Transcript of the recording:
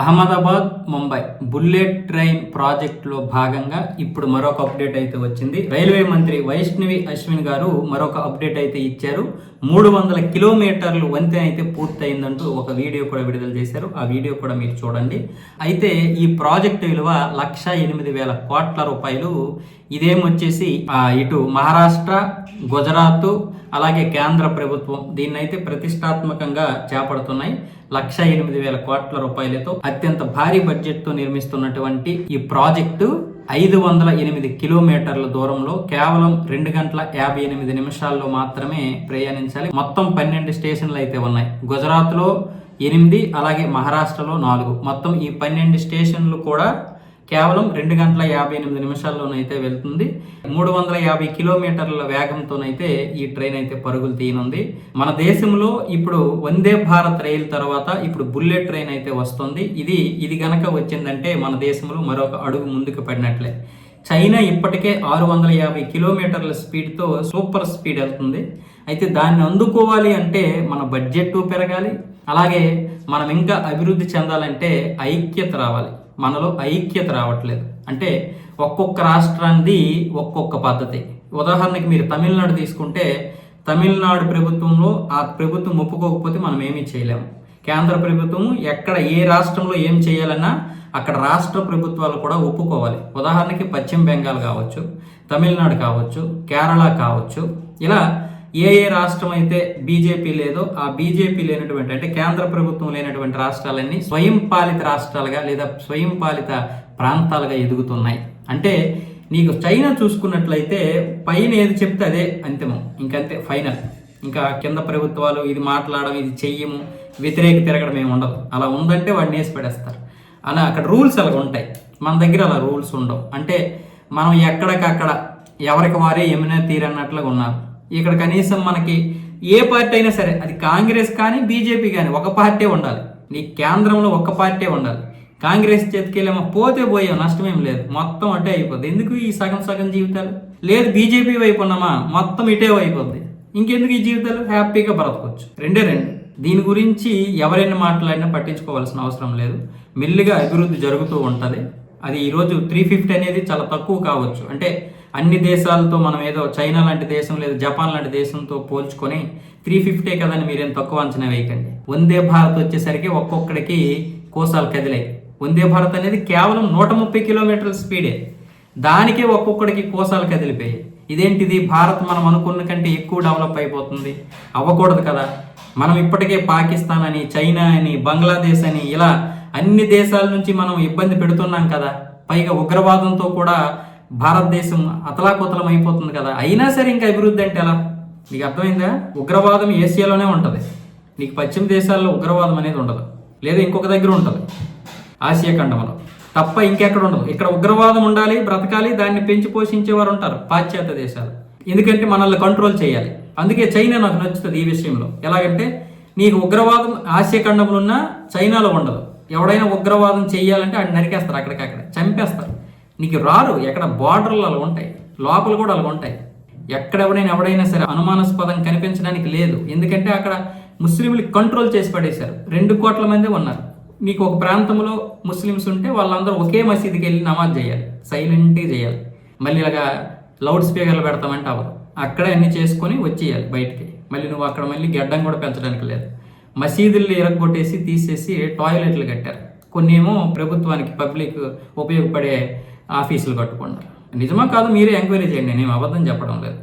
Ahmedabad Mumbai. Bullet train ప్రాజెక్టులో భాగంగా ఇప్పుడు మరొక అప్డేట్ అయితే వచ్చింది. రైల్వే మంత్రి వైష్ణవి అశ్విన్ గారు మరొక అప్డేట్ అయితే ఇచ్చారు. మూడు వందల కిలోమీటర్లు వంతెన అయితే పూర్తయిందంటూ ఒక వీడియో కూడా విడుదల చేశారు. ఆ వీడియో కూడా మీరు చూడండి. అయితే ఈ ప్రాజెక్టు విలువ లక్ష ఎనిమిది వేల కోట్ల రూపాయలు. ఇదేమొచ్చేసి ఇటు మహారాష్ట్ర గుజరాత్ అలాగే కేంద్ర ప్రభుత్వం దీన్నైతే ప్రతిష్టాత్మకంగా చేపడుతున్నాయి. లక్ష ఎనిమిది వేల కోట్ల రూపాయలతో అత్యంత భారీ బడ్జెట్తో నిర్మిస్తున్నటువంటి ఈ ప్రాజెక్టు ఐదు వందల ఎనిమిది కిలోమీటర్ల దూరంలో కేవలం రెండు గంటల యాభై ఎనిమిది నిమిషాల్లో మాత్రమే ప్రయాణించాలి. మొత్తం పన్నెండు స్టేషన్లు అయితే ఉన్నాయి. గుజరాత్లో ఎనిమిది అలాగే మహారాష్ట్రలో నాలుగు. మొత్తం ఈ పన్నెండు స్టేషన్లు కూడా కేవలం రెండు గంటల యాభై ఎనిమిది నిమిషాల్లోనైతే వెళ్తుంది. మూడు వందల యాభై కిలోమీటర్ల వేగంతోనైతే ఈ ట్రైన్ అయితే పరుగులు తీయనుంది. మన దేశంలో ఇప్పుడు వందే భారత్ రైలు తర్వాత ఇప్పుడు బుల్లెట్ ట్రైన్ అయితే వస్తుంది. ఇది ఇది గనక వచ్చిందంటే మన దేశంలో మరొక అడుగు ముందుకు పడినట్లే. చైనా ఇప్పటికే ఆరు వందల యాభై కిలోమీటర్ల స్పీడ్తో సూపర్ స్పీడ్ వెళ్తుంది. అయితే దాన్ని అందుకోవాలి అంటే మన బడ్జెట్ పెరగాలి. అలాగే మనం ఇంకా అభివృద్ధి చెందాలంటే ఐక్యత రావాలి. మనలో ఐక్యత రావట్లేదు. అంటే ఒక్కొక్క రాష్ట్రానికి ఒక్కొక్క పద్ధతి. ఉదాహరణకి మీరు తమిళనాడు తీసుకుంటే తమిళనాడు ప్రభుత్వంలో ఆ ప్రభుత్వం ఒప్పుకోకపోతే మనం ఏమీ చేయలేము కేంద్ర ప్రభుత్వం ఎక్కడ ఏ రాష్ట్రంలో ఏం చేయాలన్నా అక్కడ రాష్ట్ర ప్రభుత్వాలు కూడా ఒప్పుకోవాలి. ఉదాహరణకి పశ్చిమ బెంగాల్ కావచ్చు తమిళనాడు కావచ్చు కేరళ కావచ్చు. ఇలా ఏ ఏ రాష్ట్రం అయితే బీజేపీ లేదో ఆ బీజేపీ లేనటువంటి అంటే కేంద్ర ప్రభుత్వం లేనటువంటి రాష్ట్రాలన్నీ స్వయం పాలిత రాష్ట్రాలుగా లేదా స్వయం పాలిత ప్రాంతాలుగా ఎదుగుతున్నాయి. అంటే నీకు చైనా చూసుకున్నట్లయితే పైన ఏది చెప్తే అదే అంతిమం. ఇంకంతే ఫైనల్. ఇంకా కింద ప్రభుత్వాలు ఇది మాట్లాడడం ఇది చెయ్యము వ్యతిరేక తిరగడం ఏమి ఉండదు. అలా ఉందంటే వాడిని వేసి పడేస్తారు. అలా అక్కడ రూల్స్ అలా ఉంటాయి. మన దగ్గర అలా రూల్స్ ఉండవు. అంటే మనం ఎక్కడికక్కడ ఎవరికి వారే ఎమినా తీరన్నట్లుగా ఉన్నారు. ఇక్కడ కనీసం మనకి ఏ పార్టీ అయినా సరే అది కాంగ్రెస్ కానీ బీజేపీ కానీ ఒక పార్టీ ఉండాలి. నీ కేంద్రంలో ఒక పార్టీ ఉండాలి. కాంగ్రెస్ చేతికెళ్ళేమో పోతే పోయాం నష్టమేం లేదు. మొత్తం అటే అయిపోద్ది. ఎందుకు ఈ సగం సగం జీవితాలు? లేదు బీజేపీ వైపు ఉన్నామా? మొత్తం ఇటే అయిపోద్ది. ఇంకెందుకు ఈ జీవితాలు? హ్యాపీగా బ్రతకొచ్చు. రెండే రెండు. దీని గురించి ఎవరైనా మాట్లాడినా పట్టించుకోవాల్సిన అవసరం లేదు. మెల్లిగా అభివృద్ధి జరుగుతూ ఉంటుంది. అది ఈరోజు త్రీ ఫిఫ్టీ అనేది చాలా తక్కువ కావచ్చు. అంటే అన్ని దేశాలతో మనం ఏదో చైనా లాంటి దేశం లేదా జపాన్ లాంటి దేశంతో పోల్చుకొని త్రీ ఫిఫ్టీ కదని మీరేం తక్కువ అంచనా వేయకండి. వందే భారత్ వచ్చేసరికి ఒక్కొక్కడికి కోసాలు కదిలాయి. వందే భారత్ అనేది కేవలం నూట ముప్పై కిలోమీటర్ల స్పీడే. దానికే ఒక్కొక్కడికి కోసాలు కదిలిపోయాయి. ఇదేంటిది? భారత్ మనం అనుకున్న కంటే ఎక్కువ డెవలప్ అయిపోతుంది. అవ్వకూడదు కదా. మనం ఇప్పటికే పాకిస్తాన్ అని చైనా అని బంగ్లాదేశ్ అని ఇలా అన్ని దేశాల నుంచి మనం ఇబ్బంది పెడుతున్నాం కదా. పైగా ఉగ్రవాదంతో కూడా భారతదేశం అతలాకుతలం అయిపోతుంది కదా. అయినా సరే ఇంకా అభివృద్ధి అంటే ఎలా? నీకు అర్థమైందా? ఉగ్రవాదం ఏషియాలోనే ఉంటుంది. నీకు పశ్చిమ దేశాల్లో ఉగ్రవాదం అనేది ఉండదు. లేదా ఇంకొక దగ్గర ఉంటుంది. ఆసియా ఖండంలో. తప్ప ఇంకెక్కడ ఉండదు. ఇక్కడ ఉగ్రవాదం ఉండాలి బ్రతకాలి దాన్ని పెంచి పోషించేవారు ఉంటారు పాశ్చాత్య దేశాలు. ఎందుకంటే మనల్ని కంట్రోల్ చేయాలి. అందుకే చైనా నాకు నచ్చుతుంది ఈ విషయంలో. ఎలాగంటే నీకు ఉగ్రవాదం ఆసియా ఖండంలో ఉన్న చైనాలో ఉండదు. ఎవడైనా ఉగ్రవాదం చేయాలంటే ఆయన నరికేస్తారు అక్కడికక్కడ. చంపేస్తారు. నీకు రారు ఎక్కడ బార్డర్లు అలా ఉంటాయి. లోపల కూడా అలా ఉంటాయి. ఎక్కడెవడైనా ఎవడైనా సరే అనుమానాస్పదం కనిపించడానికి లేదు. ఎందుకంటే అక్కడ ముస్లింలు కంట్రోల్ చేసి పడేశారు. రెండు కోట్ల మంది ఉన్నారు. నీకు ఒక ప్రాంతంలో ముస్లిమ్స్ ఉంటే వాళ్ళందరూ ఒకే మసీదుకి వెళ్ళి నమాజ్ చేయాలి. సైలెంట్గా చేయాలి. మళ్ళీ ఇలాగా లౌడ్ స్పీకర్లు పెడతామంటే అవ్వదు. అక్కడే అన్ని చేసుకొని వచ్చేయాలి బయటికి. మళ్ళీ నువ్వు అక్కడ మళ్ళీ గడ్డం కూడా పెంచడానికి లేదు. మసీదులు ఇరగొట్టేసి తీసేసి టాయిలెట్లు కట్టారు. కొన్ని ఏమో ప్రభుత్వానికి పబ్లిక్ ఉపయోగపడే ఆఫీసులు కట్టుకున్నారు నిజమా కాదు మీరే ఎంక్వైరీ చేయండి నేను అబద్ధం చెప్పడం లేదు.